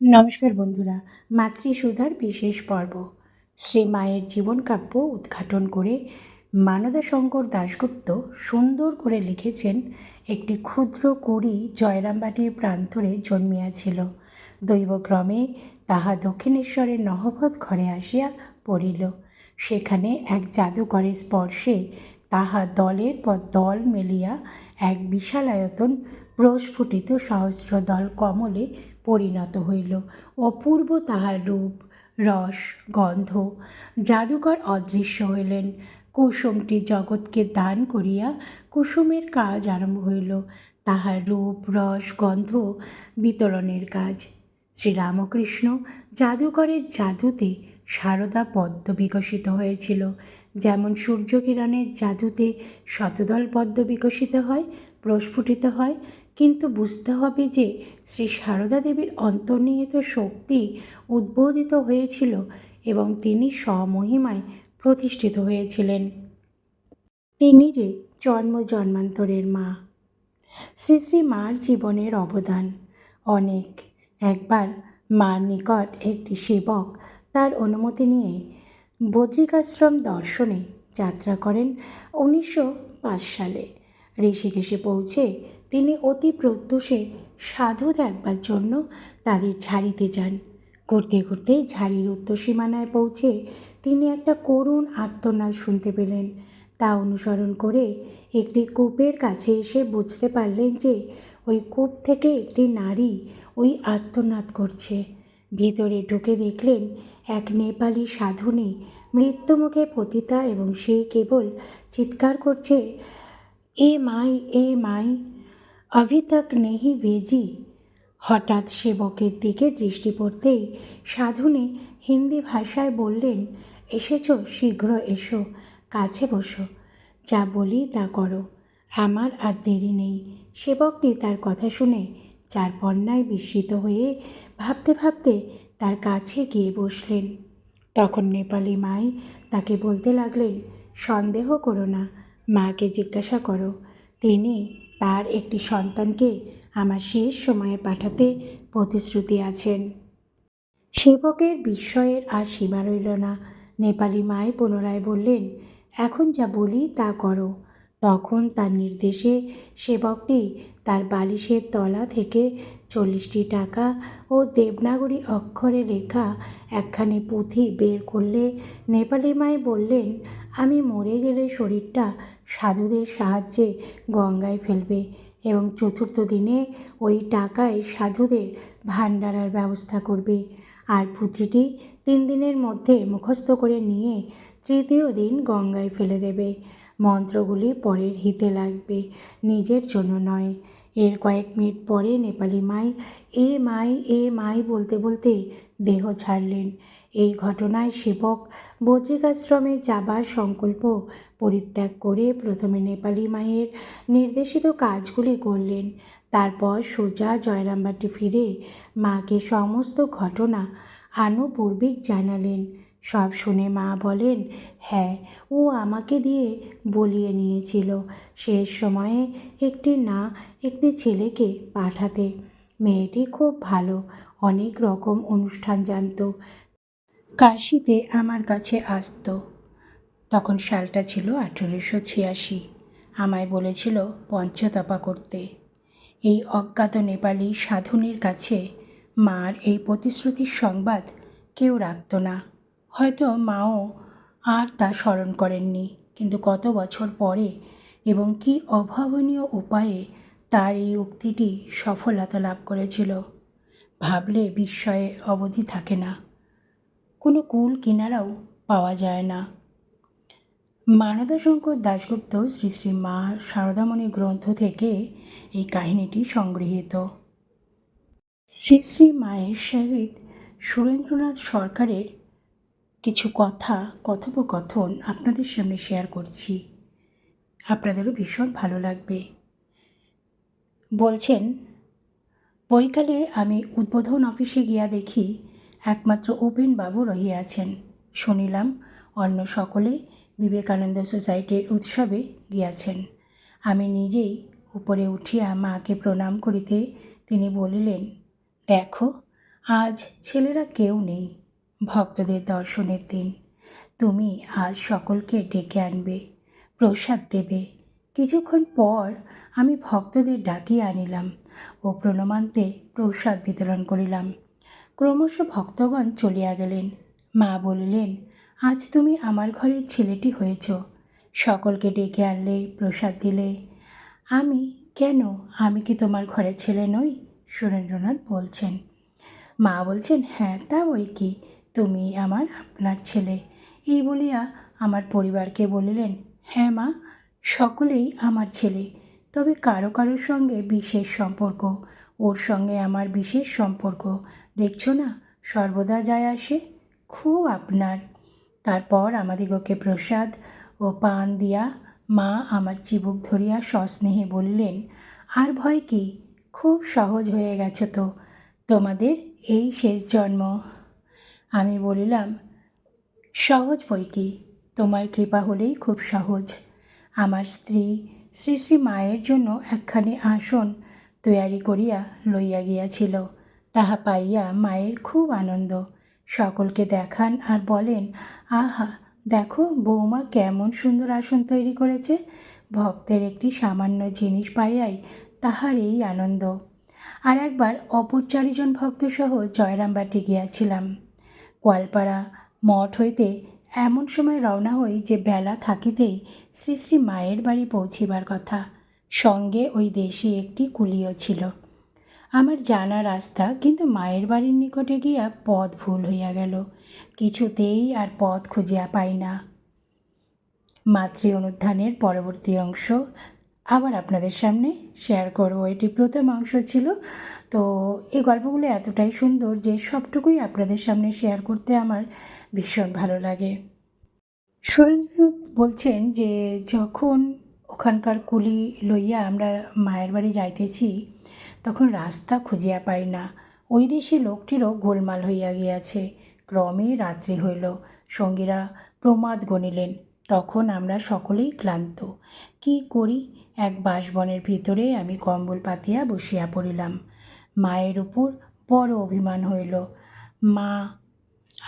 নমস্কার বন্ধুরা, মাতৃসুধার বিশেষ পর্ব। শ্রী মায়ের জীবন কাব্য উদ্ঘাটন করে মানদা শঙ্কর দাশগুপ্ত সুন্দর করে লিখেছেন একটি ক্ষুদ্র কুড়ি জয়রামবাটির প্রান্তরে জন্মিয়াছিল। দৈবক্রমে তাহা দক্ষিণেশ্বরের নহবত ঘরে আসিয়া পড়িল। সেখানে এক জাদুকরের স্পর্শে তাহা দলের পর দল মেলিয়া এক বিশালায়তন প্রস্ফুটিত সহস্র দল কমলে পরিণত হইল। অপূর্ব তাহার রূপ, রস, গন্ধ, জাদুকর অদৃশ্য হইলেন। কুসুমটি জগৎকে দান করিয়া কুসুমের কাজ আরম্ভ হইল। তাহার রূপ, রস, গন্ধ বিতরণের কাজ। শ্রীরামকৃষ্ণ জাদুকরের জাদুতে সারদা পদ্ম বিকশিত হয়েছিল। যেমন সূর্যকিরণের জাদুতে শতদল পদ্ম বিকশিত হয়, প্রস্ফুটিত হয় কিন্তু বুঝতে হবে যে শ্রী সারদা দেবীর অন্তর্নিহিত শক্তি উদ্বোধিত হয়েছিল এবং তিনি স্বমহিমায় প্রতিষ্ঠিত হয়েছিলেন। তিনি যে জন্ম জন্মান্তরের মা। শ্রী শ্রী মার জীবনের অবদান। অনেক। একবার মার নিকট একটি সেবক তার অনুমতি নিয়ে বদ্রিকাশ্রম দর্শনে যাত্রা করেন উনিশশো পাঁচ সালে। ঋষিকেশে পৌঁছে তিনি অতি প্রত্যুষে সাধু দেখবার জন্য তাদের ঝাড়িতে যান। করতে করতে ঝাড়ির উত্তর সীমানায় পৌঁছে তিনি একটা করুণ আর্তনাদ শুনতে পেলেন। তা অনুসরণ করে একটি কূপের কাছে এসে বুঝতে পারলেন যে ওই কূপ থেকে একটি নারী ওই আর্তনাদ করছে। ভিতরে ঢুকে দেখলেন এক নেপালি সাধুনী মৃত্যুমুখে পতিতা এবং সেই কেবল চিৎকার করছে, এ মাই এ মাই। অভি তক নেহি ভেজি হঠাৎ সেবকের দিকে দৃষ্টি পড়তেই সাধুনে হিন্দি ভাষায় বললেন, এসেছ, শীঘ্র এসো, কাছে বসো। যা বলি তা করো। আমার আর দেরি নেই। সেবকটি তার কথা শুনে চার পন্নায় বিস্মিত হয়ে ভাবতে ভাবতে তার কাছে গিয়ে বসলেন। তখন নেপালি মাই তাকে বলতে লাগলেন, সন্দেহ করো না, মাকে জিজ্ঞাসা করো। তিনি তার একটি সন্তানকে আমার শেষ সময়ে পাঠাতে প্রতিশ্রুতি আছেন। সেবকের বিস্ময়ের আর সীমা রইল না। নেপালি মায় পুনরায় বললেন, এখন যা বলি তা করো। তখন তার নির্দেশে সেবকটি তার বালিশের তলা থেকে চল্লিশটি টাকা ও দেবনাগরী অক্ষরে লেখা একখানি পুঁথি বের করলে নেপালি মায় বললেন, আমি মরে গেলে শরীরটা সাধুদের সাহায্যে গঙ্গায় ফেলবে এবং চতুর্থ দিনে ওই টাকায় সাধুদের ভাণ্ডারার ব্যবস্থা করবে। আর পুঁথিটি তিন দিনের মধ্যে মুখস্থ করে নিয়ে তৃতীয় দিন গঙ্গায় ফেলে দেবে। মন্ত্রগুলি পরের হিতে লাগবে, নিজের জন্য নয়। এর কয়েক মিনিট পরে নেপালি মাই, এ মাই এ মাই বলতে বলতে দেহ ছাড়লেন। এই ঘটনায় সেবক বদ্রিকাশ্রমে যাবার সংকল্প পরিত্যাগ করে প্রথমে নেপালি মায়ের নির্দেশিত কাজগুলি করলেন। তারপর সোজা জয়রামবাটি ফিরে মাকে সমস্ত ঘটনা আনুপূর্বিক জানালেন। সব শুনে মা বলেন হ্যাঁ ও আমাকে দিয়ে বলিয়ে নিয়েছিল। শেষ সময়ে একটি না, একটি ছেলেকে পাঠাতে। মেয়েটি খুব ভালো, অনেক রকম অনুষ্ঠান জানতো। কাশিতে আমার কাছে আসতো। তখন সালটা ছিল আঠেরোশো ছিয়াশি। আমায় বলেছিল পঞ্চতপা করতে। এই অজ্ঞাত নেপালি সাধুনির কাছে মার এই প্রতিশ্রুতির সংবাদ কেউ রাখত না। হয়তো মাও আর তা স্মরণ করেননি, কিন্তু কত বছর পরে এবং কি অভাবনীয় উপায়ে তার এই উক্তিটি সফলতা লাভ করেছিল, ভাবলে বিস্ময়ে অবধি থাকে না। কোনো কুল কিনারাও পাওয়া যায় না। মানদাশঙ্কর দাশগুপ্ত শ্রী শ্রী মা সারদামণি গ্রন্থ থেকে এই কাহিনীটি সংগৃহীত। শ্রী শ্রী মায়ের সহিত সুরেন্দ্রনাথ সরকারের কিছু কথা, কথোপকথন আপনাদের সামনে শেয়ার করছি। আপনাদেরও ভীষণ ভালো লাগবে। বলছেন, বৈকালে আমি উদ্বোধন অফিসে গিয়া দেখি একমাত্র উপেন বাবু রহিয়াছেন শুনিলাম অন্য সকলে বিবেকানন্দ সোসাইটির উৎসবে গিয়াছেন। আমি নিজেই উপরে উঠিয়া মাকে প্রণাম করিতে তিনি বলিলেন, দেখো, আজ ছেলেরা কেউ নেই। ভক্তদের দর্শনের দিন। তুমি আজ সকলকে ডেকে আনবে, প্রসাদ দেবে। কিছুক্ষণ পর আমি ভক্তদের ডাকিয়ে আনিলাম ও প্রণমান্তে প্রসাদ বিতরণ করিলাম। ক্রমশ ভক্তগণ চলিয়া গেলেন। মা বলিলেন, আজ তুমি আমার ঘরের ছেলেটি হয়েছ। সকলকে ডেকে আনলে, প্রসাদ দিলে। আমি কেন? আমি কি তোমার ঘরের ছেলে নই? সুরেন্দ্রনাথ বলছেন। মা বলছেন হ্যাঁ তা ওই কি। তুমি আমার আপনার ছেলে। এই বলিয়া আমার পরিবারকে বলিলেন হ্যাঁ মা, সকলেই আমার ছেলে। তবে কারও কারোর সঙ্গে বিশেষ সম্পর্ক, ওর সঙ্গে আমার বিশেষ সম্পর্ক। দেখছ না, সর্বদা যায় আসে খুব আপনার। তারপর আমাদিগকে প্রসাদ ও পান দিয়া মা আমার চিবুক ধরিয়া সস্নেহে বলিলেন, আর ভয় কি? খুব সহজ হয়ে গেছে তো। তোমাদের এই শেষ জন্ম। আমি বলিলাম, সহজ বই কি? তোমার কৃপা হলেই খুব সহজ। আমার স্ত্রী, শ্রী শ্রী মায়ের জন্য একখানি আসন তৈয়ারি করিয়া লইয়া গিয়াছিল। তাহা পাইয়া মায়ের খুব আনন্দ। সকলকে দেখান আর বলেন, আহা, দেখো বৌমা কেমন সুন্দর আসন তৈরি করেছে। ভক্তের একটি সামান্য জিনিস পাইয়াই তাহার এই আনন্দ। আর একবার অপর চারিজন ভক্তসহ জয়রামবাটি গিয়াছিলাম। কোয়ালপাড়া মঠ হইতে এমন সময় রওনা হই যে বেলা থাকিতেই শ্রী শ্রী মায়ের বাড়ি পৌঁছিবার কথা। সঙ্গে ওই দেশে একটি কুলিও ছিল। আমার জানা রাস্তা কিন্তু মায়ের বাড়ির নিকটে গিয়া পথ ভুল হইয়া গেল। কিছুতেই আর পথ খুঁজিয়া পাই না। মাতৃ অনুধ্যানের পরবর্তী অংশ আবার আপনাদের সামনে শেয়ার করব। এটি প্রথম অংশ ছিল তো এই গল্পগুলো এতটাই সুন্দর যে সবটুকুই আপনাদের সামনে শেয়ার করতে আমার ভীষণ ভালো লাগে। সুরেন্দ্রনাথ বলছেন যে, যখন ওখানকার কুলি লইয়া আমরা মায়ের বাড়ি যাইতেছি, তখন রাস্তা খুঁজিয়া পাই না। ওই দেশে লোকটিরও গোলমাল হইয়া গিয়াছে। ক্রমে রাত্রি হইল। সঙ্গীরা প্রমাদ গণিলেন, তখন আমরা সকলেই ক্লান্ত। কি করি? এক বাঁশবনের ভিতরে আমি কম্বল পাতিয়া বসিয়া পড়িলাম। মায়ের উপর বড় অভিমান হইল। মা,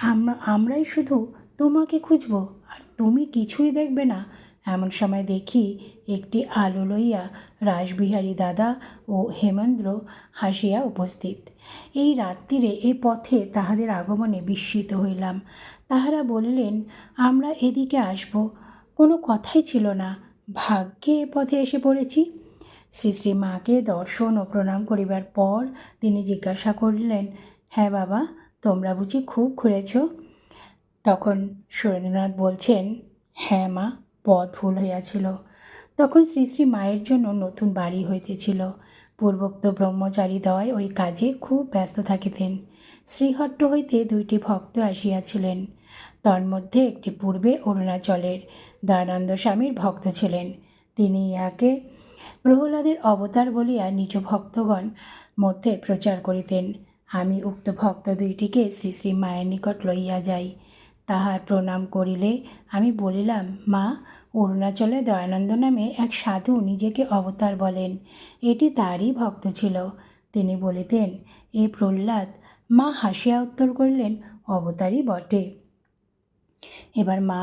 আমরা, আমরাই শুধু তোমাকে খুঁজব, আর তুমি কিছুই দেখবে না। এমন সময় দেখি একটি আলো লইয়া রাসবিহারী দাদা ও হেমেন্দ্র হাসিয়া উপস্থিত। এই রাত্রিরে এ পথে তাহাদের আগমনে বিস্মিত হইলাম। তাহারা বলিলেন, আমরা এদিকে আসব, কোনো কথাই ছিল না। ভাগ্যে এ পথে এসে পড়েছি। শ্রী শ্রী মাকে দর্শন ও প্রণাম করিবার পর তিনি জিজ্ঞাসা করিলেন হ্যাঁ বাবা, তোমরা বুঝি খুব ঘুরেছ? তখন সুরেন্দ্রনাথ বলছেন হ্যাঁ মা, পথ ভুল হইয়াছিল। তখন শ্রী শ্রী মায়ের জন্য নতুন বাড়ি হইতেছিল। পূর্বোক্ত ব্রহ্মচারী ব্রহ্মচারীদ্বয় ওই কাজে খুব ব্যস্ত থাকিতেন। শ্রীহট্ট হইতে দুইটি ভক্ত আসিয়াছিলেন। তন্মধ্যে একটি পূর্বে অরুণাচলের দয়ানন্দ স্বামীর ভক্ত ছিলেন। তিনি ইহাকে প্রহ্লাদের অবতার বলিয়া নিজ ভক্তগণ মধ্যে প্রচার করিতেন। আমি উক্ত ভক্ত দুইটিকে শ্রী শ্রী মায়ের নিকট লইয়া যাই। তাহার প্রণাম করিলে আমি বলিলাম, মা, অরুণাচলে দয়ানন্দ নামে এক সাধু নিজেকে অবতার বলেন। এটি তারই ভক্ত ছিল। তিনি বলিতেন, এ প্রহ্লাদ, মা হাসিয়া উত্তর করিলেন, অবতারই বটে এবার মা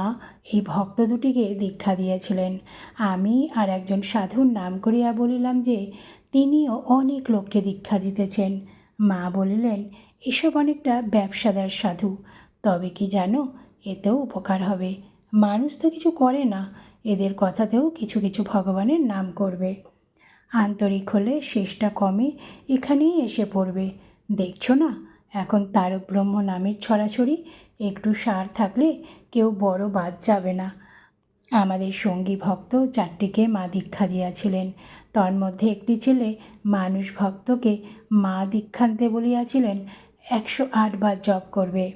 এই ভক্ত দুটিকে দীক্ষা দিয়েছিলেন। আমি আর একজন সাধুর নাম করিয়া বলিলাম যে, তিনিও অনেক লোককে দীক্ষা দিতেছেন। মা বলিলেন, এসব অনেকটা ব্যবসাদার সাধু। তবে কি জানো, এতেও উপকার হবে। মানুষ তো কিছু করে না, এদের কথাতেও কিছু কিছু ভগবানের নাম করবে। আন্তরিক হলে শেষটা কমে এখানেই এসে পড়বে। দেখছ না, এখন তারক ব্রহ্ম নামের ছড়াছড়ি একটু সার থাকলে কেউ বড় বাদ যাবে না। আমাদের সঙ্গী ভক্ত চারটিকে মা দীক্ষা দিয়াছিলেন। তন্মধ্যে একটি ছেলে মানুষ ভক্তকে মা দীক্ষান্তে বলিয়াছিলেন, একশো আটবার জপ করবে।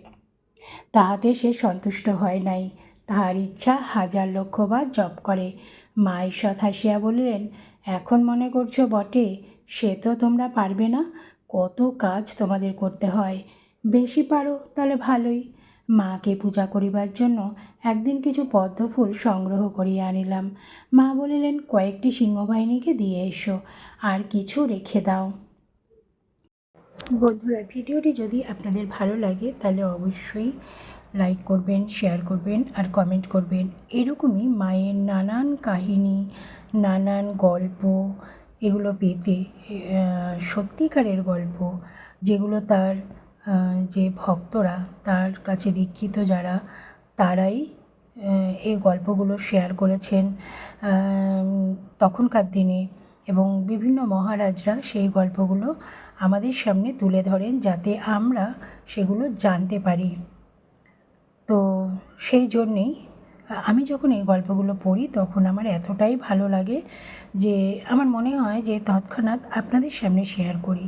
তাহাতে সে সন্তুষ্ট হয় নাই। তাহার ইচ্ছা হাজার লক্ষবার জপ করে। মা ঈষৎ হাসিয়া বলিলেন, এখন মনে করছ বটে, সে তো তোমরা পারবে না। কত কাজ তোমাদের করতে হয়। বেশি পারো তাহলে ভালোই। মাকে পূজা করিবার জন্য একদিন কিছু পদ্মফুল সংগ্রহ করিয়া আনিলাম। মা বলিলেন, কয়েকটি সিংহবাহিনীকে দিয়ে এসো, আর কিছু রেখে দাও। বন্ধুরা, ভিডিওটি যদি আপনাদের ভালো লাগে, তাহলে অবশ্যই লাইক করবেন, শেয়ার করবেন, আর কমেন্ট করবেন। এরকমই মায়ের নানান কাহিনী, নানান গল্প এগুলো পেতে সত্যিকারের গল্প, যেগুলো তার যে ভক্তরা, তার কাছে দীক্ষিত যারা, তারাই এই গল্পগুলো শেয়ার করেছেন তখনকার দিনে। এবং বিভিন্ন মহারাজরা সেই গল্পগুলো আমাদের সামনে তুলে ধরেন, যাতে আমরা সেগুলো জানতে পারি। তো সেই জন্যেই আমি যখন এই গল্পগুলো পড়ি, তখন আমার এতটাই ভালো লাগে যে, আমার মনে হয় যে তৎক্ষণাৎ আপনাদের সামনে শেয়ার করি।